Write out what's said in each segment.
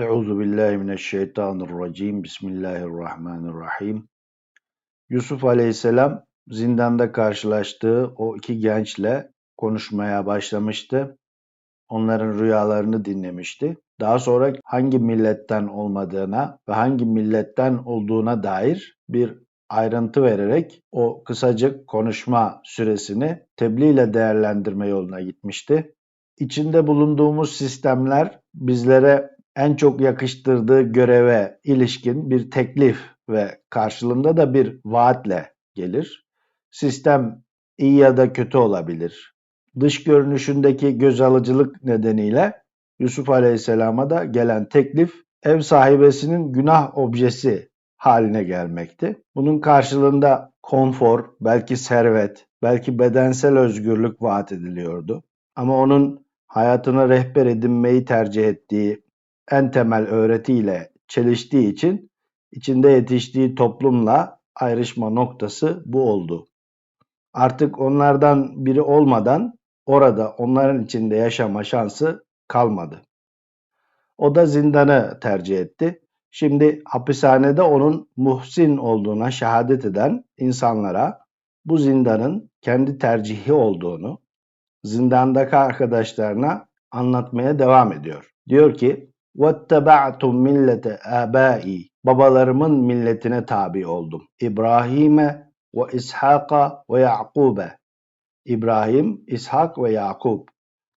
Euzu billahi mineşşeytanirracim. Bismillahirrahmanirrahim. Yusuf Aleyhisselam zindanda karşılaştığı o iki gençle konuşmaya başlamıştı. Onların rüyalarını dinlemişti. Daha sonra hangi milletten olmadığına ve hangi milletten olduğuna dair bir ayrıntı vererek o kısacık konuşma süresini tebliğ ile değerlendirme yoluna gitmişti. İçinde bulunduğumuz sistemler bizlere en çok yakıştırdığı göreve ilişkin bir teklif ve karşılığında da bir vaatle gelir. Sistem iyi ya da kötü olabilir. Dış görünüşündeki göz alıcılık nedeniyle Yusuf Aleyhisselam'a da gelen teklif ev sahibesinin günah objesi haline gelmekti. Bunun karşılığında konfor, belki servet, belki bedensel özgürlük vaat ediliyordu. Ama onun hayatına rehber edinmeyi tercih ettiği en temel öğretiyle çeliştiği için içinde yetiştiği toplumla ayrışma noktası bu oldu. Artık onlardan biri olmadan orada onların içinde yaşama şansı kalmadı. O da zindanı tercih etti. Şimdi hapishanede onun muhsin olduğuna şehadet eden insanlara bu zindanın kendi tercihi olduğunu zindandaki arkadaşlarına anlatmaya devam ediyor. Diyor ki وَاتَّبَعْتُمْ millete abai Babalarımın milletine tabi oldum. İbrahim'e ve İshak'a ve Yakub'e. İbrahim, İshak ve Yakup.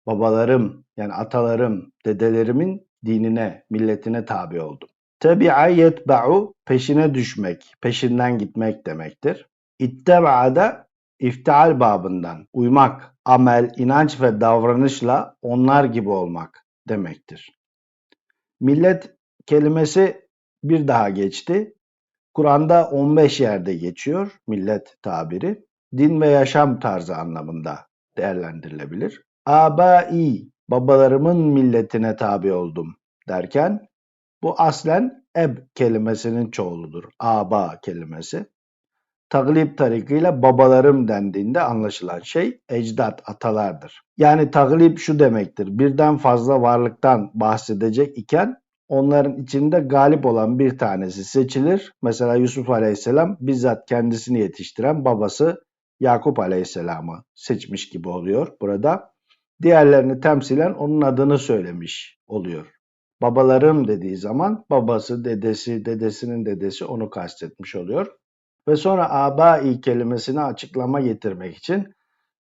Babalarım yani atalarım, dedelerimin dinine, milletine tabi oldum. Tebi'a yetba'u peşine düşmek, peşinden gitmek demektir. İtteba'a da iftial babından uymak, amel, inanç ve davranışla onlar gibi olmak demektir. Millet kelimesi bir daha geçti. Kur'an'da 15 yerde geçiyor millet tabiri. Din ve yaşam tarzı anlamında değerlendirilebilir. Abai, babalarımın milletine tabi oldum derken bu aslen eb kelimesinin çoğuludur. Aba kelimesi. Taglip tarikıyla babalarım dendiğinde anlaşılan şey ecdat, atalardır. Yani taglip şu demektir. Birden fazla varlıktan bahsedecek iken onların içinde galip olan bir tanesi seçilir. Mesela Yusuf Aleyhisselam bizzat kendisini yetiştiren babası Yakup Aleyhisselam'ı seçmiş gibi oluyor burada. Diğerlerini temsilen onun adını söylemiş oluyor. Babalarım dediği zaman babası, dedesi, dedesinin dedesi onu kastetmiş oluyor. Ve sonra abai kelimesine açıklama getirmek için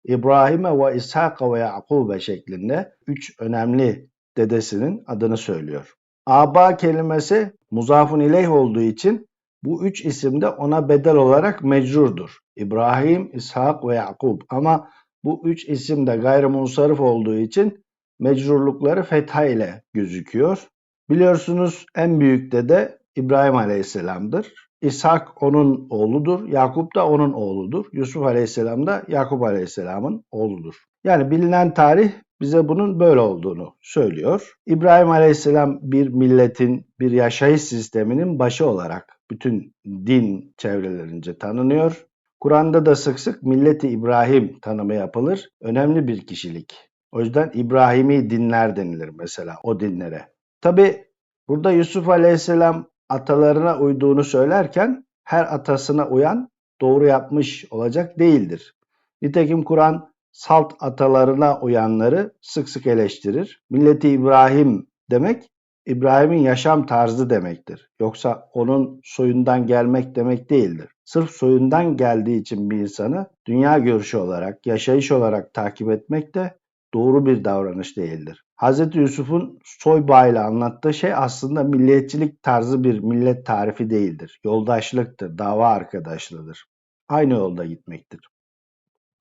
İbrahim'e ve İshak'a ve Yakub'e şeklinde üç önemli dedesinin adını söylüyor. Aba kelimesi muzafun ileyh olduğu için bu üç isim de ona bedel olarak mecrurdur. İbrahim, İshak ve Yakub ama bu üç isim de gayrimunsarif olduğu için mecrurlukları fetha ile gözüküyor. Biliyorsunuz en büyük dede İbrahim Aleyhisselam'dır. İshak onun oğludur, Yakup da onun oğludur. Yusuf Aleyhisselam da Yakup Aleyhisselam'ın oğludur. Yani bilinen tarih bize bunun böyle olduğunu söylüyor. İbrahim Aleyhisselam bir milletin, bir yaşayış sisteminin başı olarak bütün din çevrelerince tanınıyor. Kur'an'da da sık sık milleti İbrahim tanımı yapılır. Önemli bir kişilik. O yüzden İbrahimi dinler denilir mesela o dinlere. Tabi burada Yusuf Aleyhisselam atalarına uyduğunu söylerken her atasına uyan doğru yapmış olacak değildir. Nitekim Kur'an salt atalarına uyanları sık sık eleştirir. Milleti İbrahim demek İbrahim'in yaşam tarzı demektir. Yoksa onun soyundan gelmek demek değildir. Sırf soyundan geldiği için bir insanı dünya görüşü olarak, yaşayış olarak takip etmek de doğru bir davranış değildir. Hz. Yusuf'un soy bağıyla anlattığı şey aslında milliyetçilik tarzı bir millet tarifi değildir. Yoldaşlıktır, dava arkadaşlığıdır. Aynı yolda gitmektir.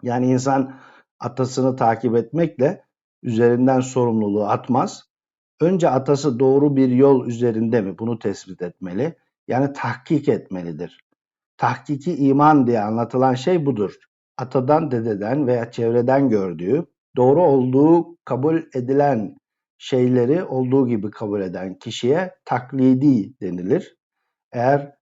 Yani insan atasını takip etmekle üzerinden sorumluluğu atmaz. Önce atası doğru bir yol üzerinde mi bunu tespit etmeli. Yani tahkik etmelidir. Tahkiki iman diye anlatılan şey budur. Atadan, dededen veya çevreden gördüğü doğru olduğu kabul edilen şeyleri olduğu gibi kabul eden kişiye taklidi denilir. Eğer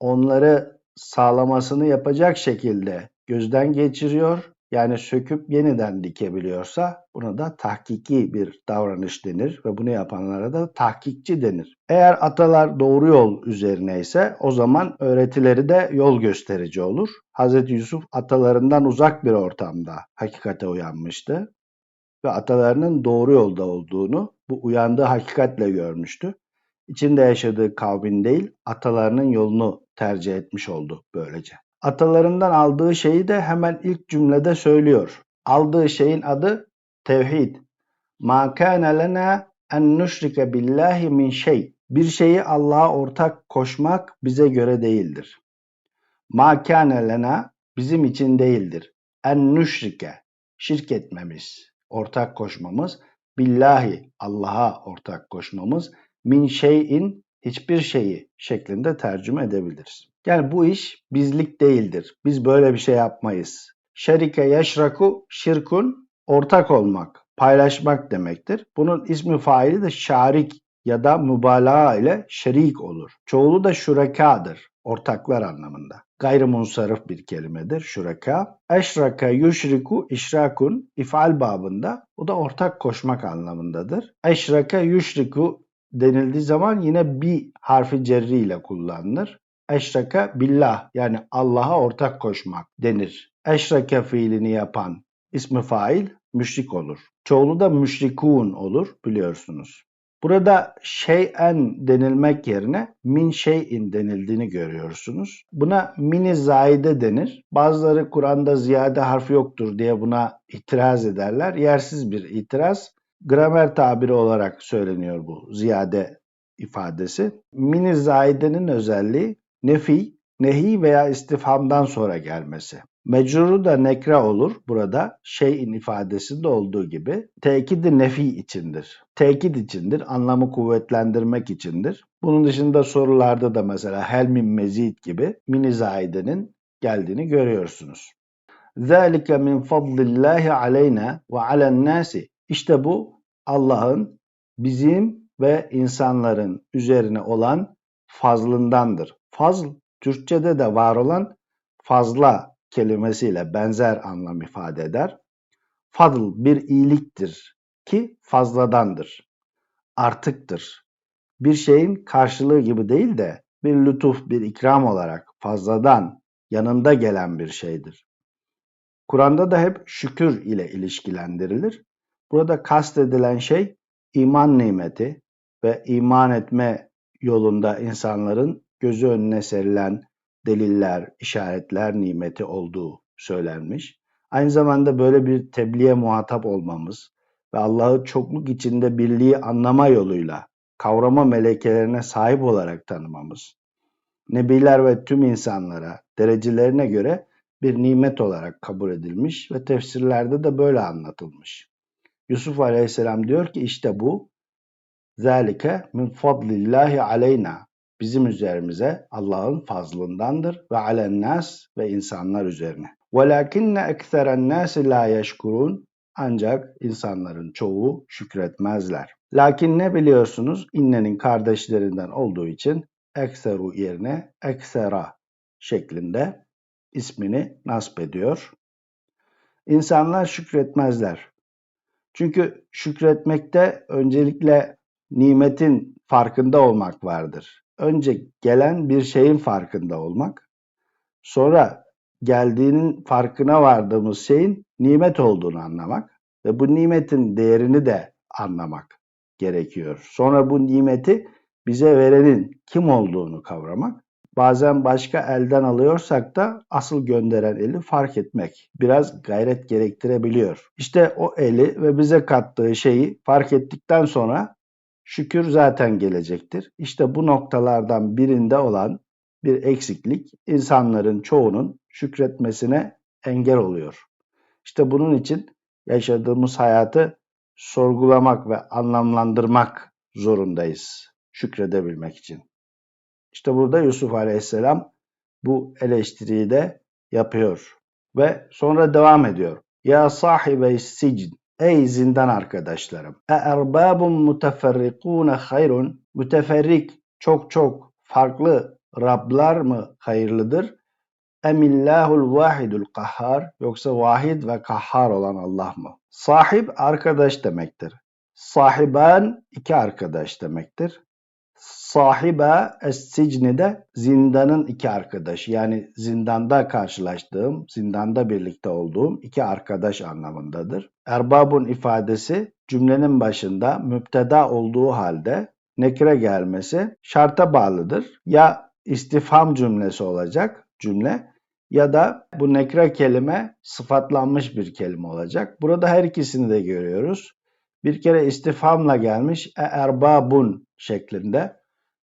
onları sağlamasını yapacak şekilde gözden geçiriyor yani söküp yeniden dikebiliyorsa buna da tahkiki bir davranış denir ve bunu yapanlara da tahkikçi denir. Eğer atalar doğru yol üzerine ise o zaman öğretileri de yol gösterici olur. Hz. Yusuf atalarından uzak bir ortamda hakikate uyanmıştı ve atalarının doğru yolda olduğunu bu uyandığı hakikatle görmüştü. İçinde yaşadığı kavmin değil, atalarının yolunu tercih etmiş oldu böylece. Atalarından aldığı şeyi de hemen ilk cümlede söylüyor. Aldığı şeyin adı tevhid. Ma kana lena en nüşrike billahi min şey. Bir şeyi Allah'a ortak koşmak bize göre değildir. Ma kana lena bizim için değildir. En nüşrike şirk etmemiz, ortak koşmamız, billahi Allah'a ortak koşmamız, min şeyin hiçbir şeyi şeklinde tercüme edebiliriz. Yani bu iş bizlik değildir. Biz böyle bir şey yapmayız. Şerike yaşraku şirkun ortak olmak, paylaşmak demektir. Bunun ismi faili de şarik ya da mübalağa ile şerik olur. Çoğulu da şurekadır, ortaklar anlamında. Gayrimunsarif bir kelimedir şureka. Eşraka yuşriku işrakun ifal babında bu da ortak koşmak anlamındadır. Eşraka yuşriku denildiği zaman yine bir harfi cerri ile kullanılır. Eşraka billah yani Allah'a ortak koşmak denir. Eşraka fiilini yapan ismi fail müşrik olur. Çoğulu da müşrikun olur biliyorsunuz. Burada şeyen denilmek yerine min şeyin denildiğini görüyorsunuz. Buna mini zaide denir. Bazıları Kur'an'da ziyade harf yoktur diye buna itiraz ederler. Yersiz bir itiraz. Gramer tabiri olarak söyleniyor bu ziyade ifadesi. Mini zaidenin özelliği nefi, nehi veya istifhamdan sonra gelmesi. Mecruru da nekre olur burada şeyin ifadesinde olduğu gibi. Tekidi nefi içindir. Tekit içindir, anlamı kuvvetlendirmek içindir. Bunun dışında sorularda da mesela hel min mezid gibi mini zaidenin geldiğini görüyorsunuz. ذَٰلِكَ مِنْ فَضْلِ اللّٰهِ عَلَيْنَا وَعَلَى النَّاسِ İşte bu Allah'ın bizim ve insanların üzerine olan fazlındandır. Fazl, Türkçede de var olan fazla kelimesiyle benzer anlam ifade eder. Fadl bir iyiliktir ki fazladandır, artıktır. Bir şeyin karşılığı gibi değil de bir lütuf, bir ikram olarak fazladan, yanında gelen bir şeydir. Kur'an'da da hep şükür ile ilişkilendirilir. Burada kastedilen şey iman nimeti ve iman etme yolunda insanların gözü önüne serilen deliller, işaretler nimeti olduğu söylenmiş. Aynı zamanda böyle bir tebliğe muhatap olmamız ve Allah'ı çokluk içinde birliği anlama yoluyla kavrama melekelerine sahip olarak tanımamız, nebiler ve tüm insanlara derecelerine göre bir nimet olarak kabul edilmiş ve tefsirlerde de böyle anlatılmış. Yusuf Aleyhisselam diyor ki işte bu zalike min fadlillahi aleyna bizim üzerimize Allah'ın fazlındandır ve alennas ve insanlar üzerine. Velakinne ekseren nasi la yeşkurun ancak insanların çoğu şükretmezler. Lakin ne biliyorsunuz? İnnenin kardeşlerinden olduğu için ekseru yerine eksera şeklinde ismini nasp ediyor. İnsanlar şükretmezler. Çünkü şükretmekte öncelikle nimetin farkında olmak vardır. Önce gelen bir şeyin farkında olmak, sonra geldiğinin farkına vardığımız şeyin nimet olduğunu anlamak ve bu nimetin değerini de anlamak gerekiyor. Sonra bu nimeti bize verenin kim olduğunu kavramak. Bazen başka elden alıyorsak da asıl gönderen eli fark etmek biraz gayret gerektirebiliyor. İşte o eli ve bize kattığı şeyi fark ettikten sonra şükür zaten gelecektir. İşte bu noktalardan birinde olan bir eksiklik insanların çoğunun şükretmesine engel oluyor. İşte bunun için yaşadığımız hayatı sorgulamak ve anlamlandırmak zorundayız şükredebilmek için. İşte burada Yusuf Aleyhisselam bu eleştiriyi de yapıyor ve sonra devam ediyor. Ya sahibe sicn Ey zindan arkadaşlarım. E erbabun muteferrikune hayrun. Müteferrik çok çok farklı Rablar mı hayırlıdır? Emillahul vahidul kahhar yoksa vahid ve kahhar olan Allah mı? Sahip arkadaş demektir. Sahiban iki arkadaş demektir. Sahibe es-sicni de zindanın iki arkadaşı yani zindanda karşılaştığım, zindanda birlikte olduğum iki arkadaş anlamındadır. Erbabun ifadesi cümlenin başında müpteda olduğu halde nekre gelmesi şarta bağlıdır. Ya istifham cümlesi olacak cümle ya da bu nekre kelime sıfatlanmış bir kelime olacak. Burada her ikisini de görüyoruz. Bir kere istifhamla gelmiş e erbabun şeklinde.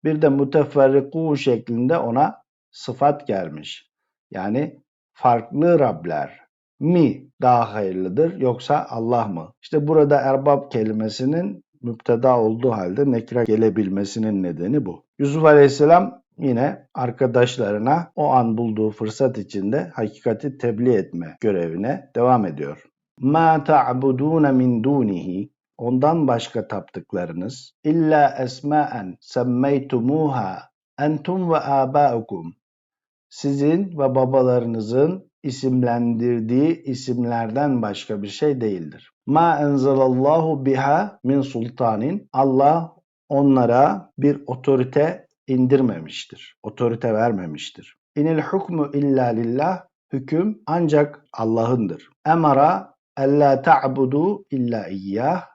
Bir de müteferriku şeklinde ona sıfat gelmiş. Yani farklı Rabler mi daha hayırlıdır yoksa Allah mı? İşte burada erbab kelimesinin müpteda olduğu halde nekre gelebilmesinin nedeni bu. Yusuf Aleyhisselam yine arkadaşlarına o an bulduğu fırsat içinde hakikati tebliğ etme görevine devam ediyor. Ma ta'budun min dunihi ondan başka taptıklarınız illa esmaen semmeytumuha entum ve abaukum sizin ve babalarınızın isimlendirdiği isimlerden başka bir şey değildir. Ma enzelallahu biha min sultanin Allah onlara bir otorite indirmemiştir. Otorite vermemiştir. İnil hukmu illa lillah hüküm ancak Allah'ındır. Emara ella ta'budu illa iyyah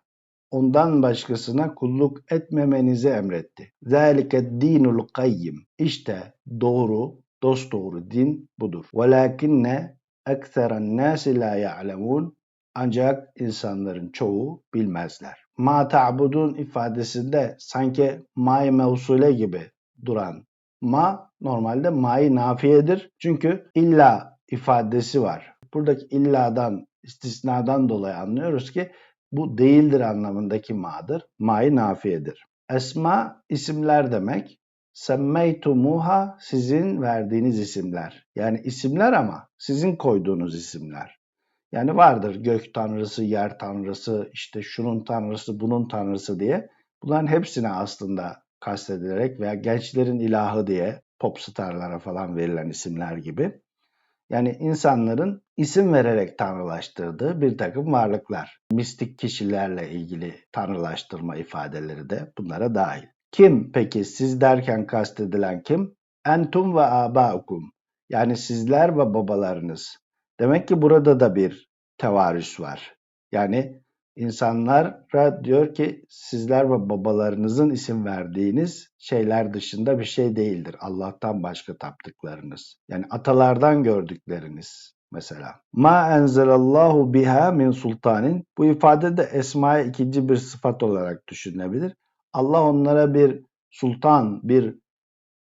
ondan başkasına kulluk etmemenizi emretti. Zalike dinul kayyim. İşte doğru, dost doğru din budur. Velakinne ekseren nasi la ya'lemun. Ancak insanların çoğu bilmezler. Ma ta'budun ifadesinde sanki may mevsule gibi duran ma normalde ma'yı nafiyedir. Çünkü illa ifadesi var. Buradaki illadan, istisnadan dolayı anlıyoruz ki bu değildir anlamındaki ma'dır. Ma'yı nafiyedir. Esma isimler demek. Semmeytumuha sizin verdiğiniz isimler. Yani isimler ama sizin koyduğunuz isimler. Yani vardır gök tanrısı, yer tanrısı, işte şunun tanrısı, bunun tanrısı diye. Bunların hepsine aslında kastedilerek veya gençlerin ilahı diye popstarlara falan verilen isimler gibi. Yani insanların isim vererek tanrılaştırdığı bir takım varlıklar. Mistik kişilerle ilgili tanrılaştırma ifadeleri de bunlara dahil. Kim peki siz derken kastedilen kim? Entum ve abaukum. Yani sizler ve babalarınız. Demek ki burada da bir tevarüs var. Yani insanlara diyor ki sizler ve babalarınızın isim verdiğiniz şeyler dışında bir şey değildir. Allah'tan başka taptıklarınız. Yani atalardan gördükleriniz mesela. Ma enzelallahu biha min sultanin. Bu ifade de esmaya ikinci bir sıfat olarak düşünülebilir. Allah onlara bir sultan, bir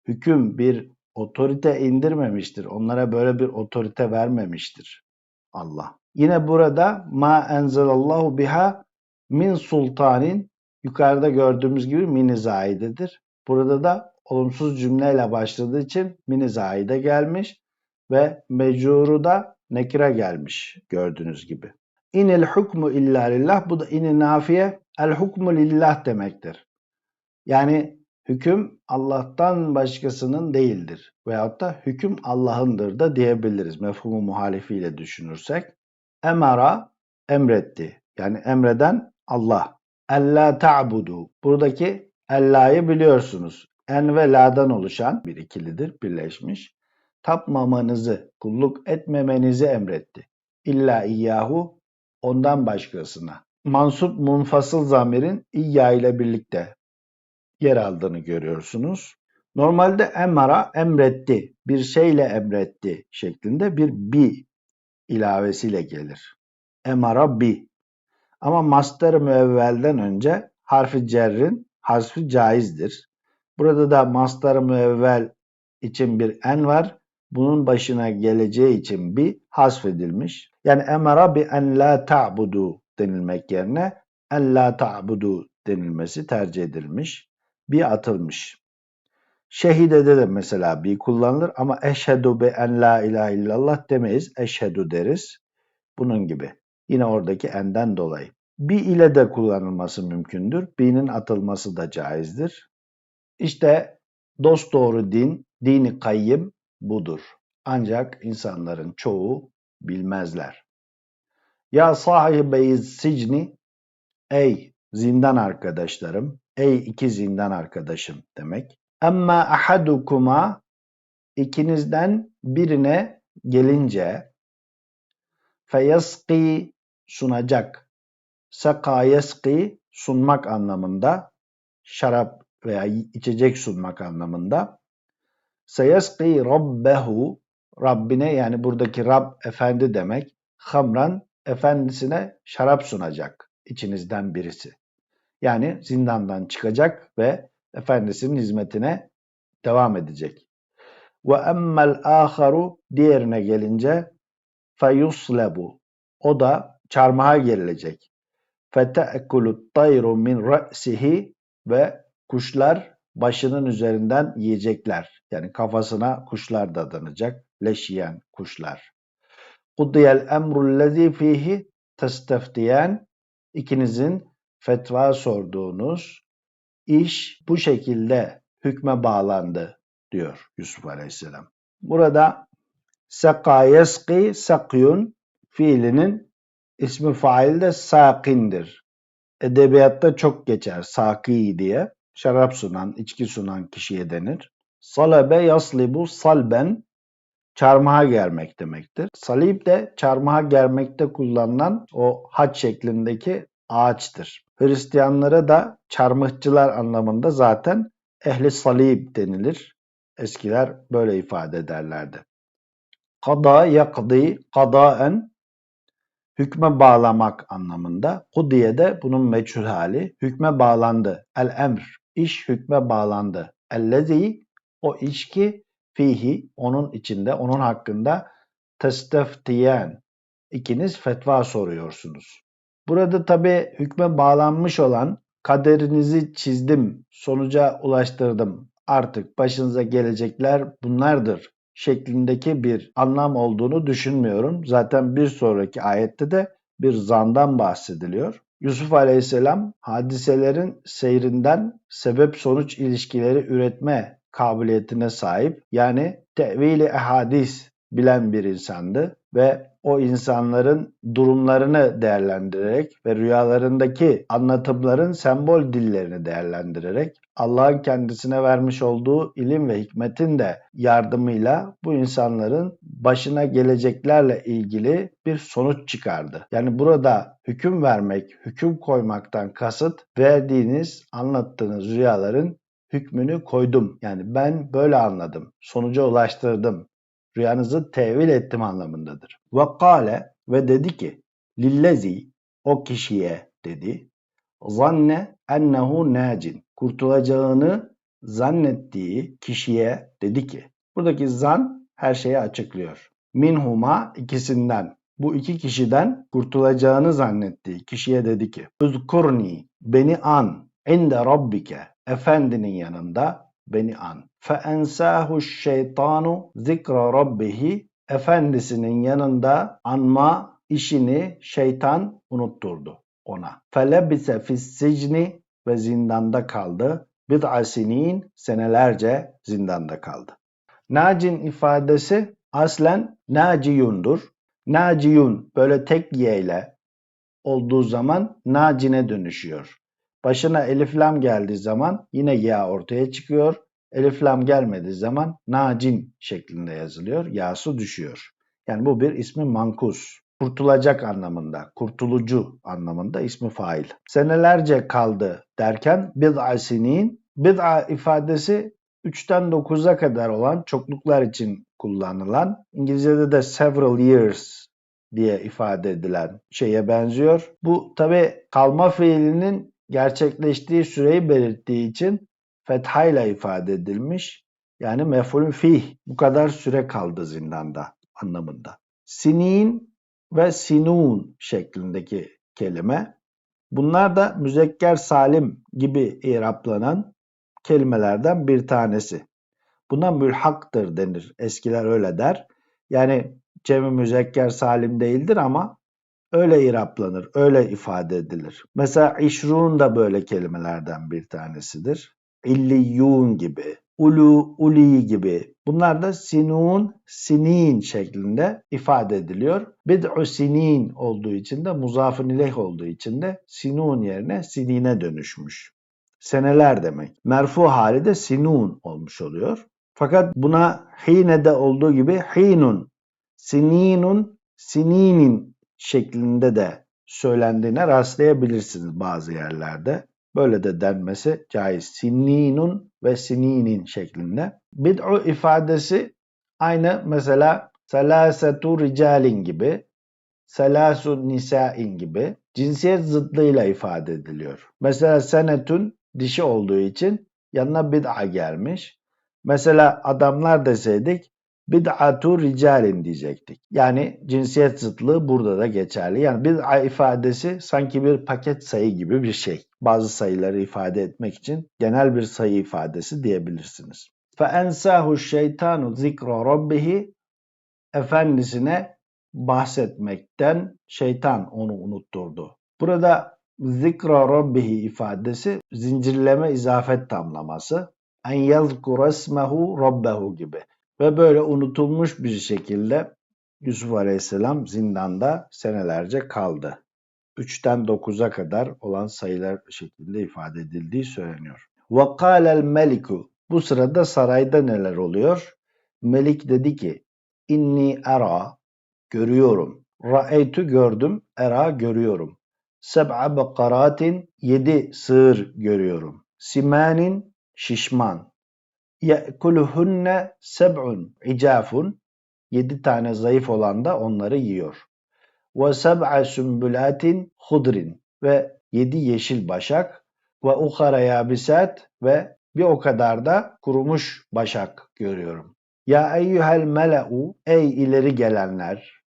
hüküm, bir otorite indirmemiştir. Onlara böyle bir otorite vermemiştir Allah. Yine burada ma enzelallahu biha min sultanin yukarıda gördüğümüz gibi mini zaidedir. Burada da olumsuz cümleyle başladığı için mini zaide gelmiş ve mecuru da nekire gelmiş gördüğünüz gibi. İnil hukmu illa lillah bu da ini nafiye el hukmu lillah demektir. Yani hüküm Allah'tan başkasının değildir. Veyahut da hüküm Allah'ındır da diyebiliriz mefhumu muhalifiyle düşünürsek. Emara emretti. Yani emreden Allah. Ella ta'budu. Buradaki Ella'yı biliyorsunuz. En ve la'dan oluşan bir ikilidir, birleşmiş. Tapmamanızı, kulluk etmemenizi emretti. İlla iyyahu, ondan başkasına. Mansup munfasıl zamirin iyya ile birlikte yer aldığını görüyorsunuz. Normalde emara emretti, bir şeyle emretti şeklinde bir bi ilavesiyle gelir. Emara bi. Ama master müevvelden önce harfi cerrin harfi caizdir. Burada da master müevvel için bir en var. Bunun başına geleceği için bir hasfedilmiş. Yani emara bi en la ta'budu denilmek yerine en la ta'budu denilmesi tercih edilmiş. Bir atılmış. Şehidede de mesela bir kullanılır ama eşhedü be en la ilahe illallah demeyiz. Eşhedü deriz. Bunun gibi. Yine oradaki enden dolayı. Bi ile de kullanılması mümkündür. Bi'nin atılması da caizdir. İşte dost doğru din, dini kayyım budur. Ancak insanların çoğu bilmezler. Ya sahibeyiz sicni ey zindan arkadaşlarım, ey iki zindan arkadaşım demek. Amma ahadukuma ikinizden birine gelince feyaski sunacak. Saka yeski sunmak anlamında şarap veya içecek sunmak anlamında. Seyeski rabbehu Rabbine yani buradaki Rab efendi demek. Hamran efendisine şarap sunacak içinizden birisi. Yani zindandan çıkacak ve efendisinin hizmetine devam edecek. Ve emmel aharu diğerine gelince feyuslebu o da çarmıha gerilecek. Fete'ekulu tayru min ra'sihi ve kuşlar başının üzerinden yiyecekler. Yani kafasına kuşlar dadanacak. Leş yiyen kuşlar. Kudiyel emrullezî fihi testeftiyen ikinizin fetva sorduğunuz iş bu şekilde hükme bağlandı diyor Yusuf Aleyhisselam. Burada seka yeski sakyun fiilinin ismi fail de sakindir. Edebiyatta çok geçer saki diye. Şarap sunan, içki sunan kişiye denir. Salabe yaslibu salben çarmıha germek demektir. Salib de çarmıha germekte kullanılan o haç şeklindeki ağaçtır. Hristiyanlara da çarmıhçılar anlamında zaten ehli salib denilir. Eskiler böyle ifade ederlerdi. Kada yakdi kadaen hükme bağlamak anlamında. Kudiye de bunun meçhul hali. Hükme bağlandı. El emr. iş hükme bağlandı. Ellezi o iş ki fihi onun içinde onun hakkında testeftiyen ikiniz fetva soruyorsunuz. Burada tabi hükme bağlanmış olan kaderinizi çizdim, sonuca ulaştırdım. Artık başınıza gelecekler bunlardır şeklindeki bir anlam olduğunu düşünmüyorum. Zaten bir sonraki ayette de bir zandan bahsediliyor. Yusuf Aleyhisselam hadiselerin seyrinden sebep sonuç ilişkileri üretme kabiliyetine sahip. Yani tevili ehadis bilen bir insandı ve o insanların durumlarını değerlendirerek ve rüyalarındaki anlatımların sembol dillerini değerlendirerek Allah'ın kendisine vermiş olduğu ilim ve hikmetin de yardımıyla bu insanların başına geleceklerle ilgili bir sonuç çıkardı. Yani burada hüküm vermek, hüküm koymaktan kasıt verdiğiniz, anlattığınız rüyaların hükmünü koydum. Yani ben böyle anladım. Sonuca ulaştırdım rüyanızı tevil ettim anlamındadır. Ve kâle ve dedi ki lillezi o kişiye dedi zanne ennehu nacin kurtulacağını zannettiği kişiye dedi ki buradaki zan her şeyi açıklıyor. Minhuma ikisinden bu iki kişiden kurtulacağını zannettiği kişiye dedi ki Üzkurni beni an inde rabbike efendinin yanında beni an. فَاَنْسَاهُ şeytanu zikra rabbihi Efendisinin yanında anma işini şeytan unutturdu ona. فَلَبِسَ فِي السِّجْنِ ve zindanda kaldı. Bid'a sinin senelerce zindanda kaldı. Nacin ifadesi aslen naciyundur. Naciyun böyle tek y ile olduğu zaman nacine dönüşüyor. Başına elif lam geldiği zaman yine ya ortaya çıkıyor. Elif lam gelmediği zaman nacin şeklinde yazılıyor. Yası düşüyor. Yani bu bir ismi mankus. Kurtulacak anlamında, kurtulucu anlamında ismi fail. Senelerce kaldı derken bid'a sinin, bid'a ifadesi 3'ten 9'a kadar olan çokluklar için kullanılan, İngilizce'de de several years diye ifade edilen şeye benziyor. Bu tabi kalma fiilinin gerçekleştiği süreyi belirttiği için fethayla ifade edilmiş. Yani mef'ulün fih bu kadar süre kaldı zindanda anlamında. Sinin ve sinun şeklindeki kelime. Bunlar da müzekker salim gibi iraplanan kelimelerden bir tanesi. Buna mülhaktır denir. Eskiler öyle der. Yani cemi müzekker salim değildir ama öyle iraplanır, öyle ifade edilir. Mesela işrun da böyle kelimelerden bir tanesidir. İlliyun gibi, ulu, uli gibi. Bunlar da sinun, sinin şeklinde ifade ediliyor. Bid'u sinin olduğu için de muzafın ileyh olduğu için de sinun yerine sinine dönüşmüş. Seneler demek. Merfu hali de sinun olmuş oluyor. Fakat buna hine'de olduğu gibi hinun, sininun, sininin şeklinde de söylendiğine rastlayabilirsiniz bazı yerlerde. Böyle de denmesi caiz. Sinninun ve sininin şeklinde. Bid'u ifadesi aynı mesela selasetu ricalin gibi, selasun nisain gibi cinsiyet zıtlığıyla ifade ediliyor. Mesela senetun dişi olduğu için yanına bid'a gelmiş. Mesela adamlar deseydik bid'atu ricalin diyecektik. Yani cinsiyet zıtlığı burada da geçerli. Yani bid'a ifadesi sanki bir paket sayı gibi bir şey. Bazı sayıları ifade etmek için genel bir sayı ifadesi diyebilirsiniz. فَاَنْسَاهُ şeytanu zikra rabbihi efendisine bahsetmekten şeytan onu unutturdu. Burada zikra rabbihi ifadesi zincirleme izafet tamlaması. En yazkura esmehu rabbehu gibi. Ve böyle unutulmuş bir şekilde Yusuf Aleyhisselam zindanda senelerce kaldı. 3'ten 9'a kadar olan sayılar şeklinde ifade edildiği söyleniyor. وَقَالَ meliku Bu sırada sarayda neler oluyor? Melik dedi ki inni era görüyorum. Ra'eytu gördüm. Era görüyorum. Seb'a bekaratin yedi sığır görüyorum. Simanin şişman. Ye'kuluhunne seb'un icafun. Yedi tane zayıf olan da onları yiyor. Ve seb'a sümbülatin hudrin. Ve yedi yeşil başak. Ve uhara yabisat. Ve bir o kadar da kurumuş başak görüyorum. Ya eyyuhel mele'u ey ileri gelenler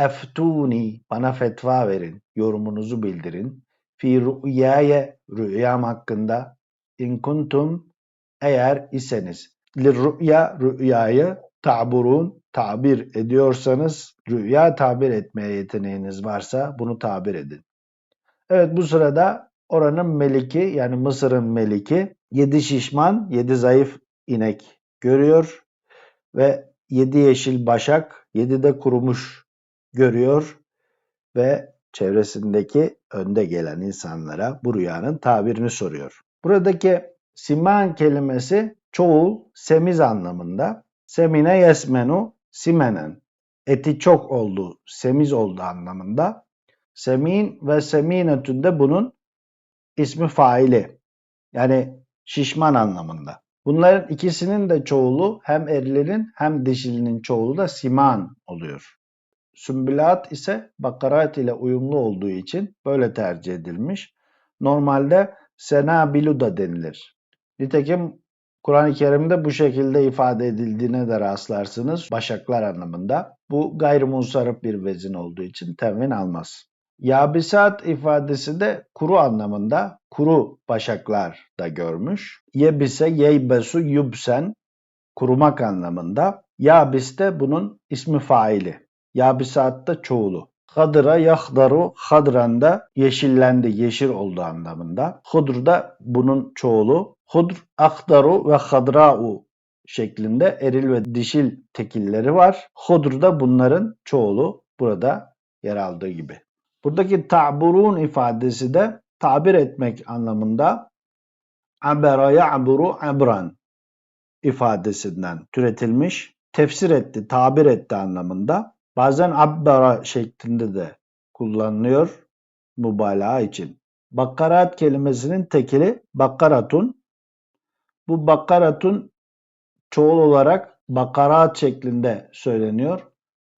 eftuni bana fetva verin, yorumunuzu bildirin. Fi rü'yaye rüyam hakkında in kuntum eğer iseniz. Lir rü'ya rü'yayı taburun tabir ediyorsanız rüya tabir etmeye yeteneğiniz varsa bunu tabir edin. Evet bu sırada oranın meliki yani Mısır'ın meliki yedi şişman yedi zayıf inek görüyor ve yedi yeşil başak yedi de kurumuş görüyor ve çevresindeki önde gelen insanlara bu rüyanın tabirini soruyor. Buradaki siman kelimesi çoğul, semiz anlamında. Semine yesmenu simenen. Eti çok oldu, semiz oldu anlamında. Semin ve seminetün de bunun ismi faili. Yani şişman anlamında. Bunların ikisinin de çoğulu hem erilerin hem dişilinin çoğulu da siman oluyor. Sümbülat ise bakarat ile uyumlu olduğu için böyle tercih edilmiş. Normalde senabilu da denilir. Nitekim Kur'an-ı Kerim'de bu şekilde ifade edildiğine de rastlarsınız. Başaklar anlamında. Bu gayrimunsarif bir vezin olduğu için temin almaz. Yabisat ifadesi de kuru anlamında kuru başaklar da görmüş. Yebise, yeybesu, yubsen kurumak anlamında. Yabis de bunun ismi faili. Yabisatta çoğulu. Hadıra yahdaru hadran yeşillendi, yeşil oldu anlamında. Hudr da bunun çoğulu. Hudr, akdaru ve hadra'u şeklinde eril ve dişil tekilleri var. Hudr da bunların çoğulu burada yer aldığı gibi. Buradaki ta'burun ifadesi de tabir etmek anlamında abera ya'buru abran ifadesinden türetilmiş. Tefsir etti, tabir etti anlamında. Bazen abbara şeklinde de kullanılıyor mübalağa için. Bakkarat kelimesinin tekili bakkaratun. Bu bakkaratun çoğul olarak bakarat şeklinde söyleniyor.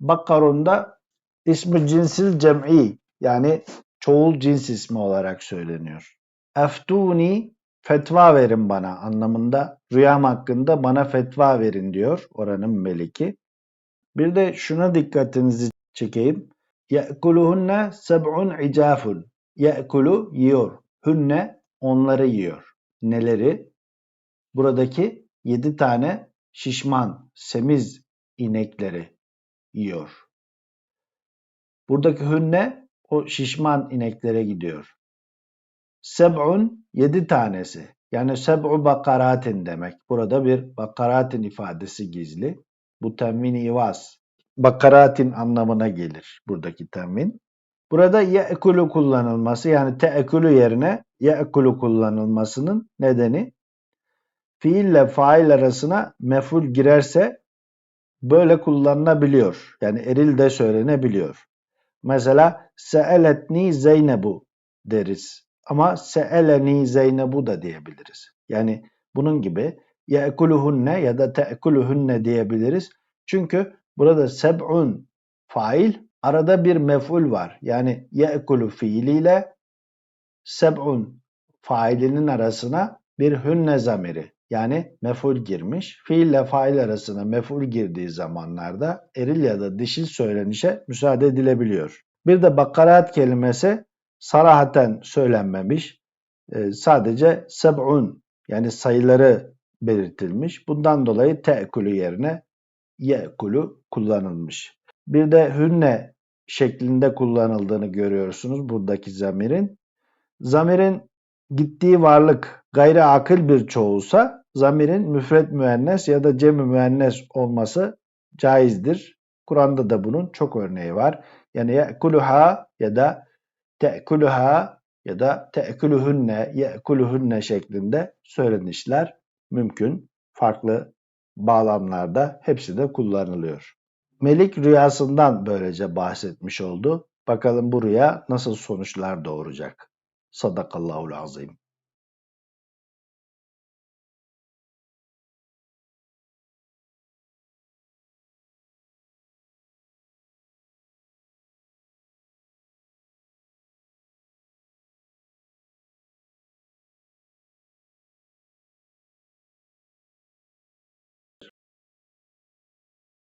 Bakkarun da ismi cinsil cem'i yani çoğul cins ismi olarak söyleniyor. Eftuni fetva verin bana anlamında rüyam hakkında bana fetva verin diyor oranın meliki. Bir de şuna dikkatinizi çekeyim. Ye'kuluhunne seb'un icafun. Ye'kulu yiyor. Hünne onları yiyor. Neleri? Buradaki yedi tane şişman, semiz inekleri yiyor. Buradaki hünne o şişman ineklere gidiyor. Seb'un yedi tanesi. Yani seb'u bakaratin demek. Burada bir bakaratin ifadesi gizli. Bu temvin ivaz. Bakaratin anlamına gelir buradaki temvin. Burada ye'kulu kullanılması yani te'külü yerine ye'kulu kullanılmasının nedeni fiille fail arasına meful girerse böyle kullanılabiliyor. Yani eril de söylenebiliyor. Mesela se'eletni Zeynebu deriz. Ama se'eleni Zeynebu da diyebiliriz. Yani bunun gibi ye'kuluhunne ya da te'kuluhunne diyebiliriz. Çünkü burada seb'un fail arada bir mef'ul var. Yani ye'kulu fiiliyle seb'un failinin arasına bir hünne zamiri yani mef'ul girmiş. Fiille fail arasına mef'ul girdiği zamanlarda eril ya da dişil söylenişe müsaade edilebiliyor. Bir de bakarat kelimesi sarahaten söylenmemiş. Ee, sadece seb'un yani sayıları belirtilmiş. Bundan dolayı te'kulü yerine ye'kulu kullanılmış. Bir de hünne şeklinde kullanıldığını görüyorsunuz buradaki zamirin. Zamirin gittiği varlık gayri akıl bir çoğulsa zamirin müfret müennes ya da cem müennes olması caizdir. Kur'an'da da bunun çok örneği var. Yani ye'kuluha ya da te'kuluha ya da te'kuluhunne, ye'kuluhunne şeklinde söylenişler mümkün. Farklı bağlamlarda hepsi de kullanılıyor. Melik rüyasından böylece bahsetmiş oldu. Bakalım bu rüya nasıl sonuçlar doğuracak. Sadakallahul azim.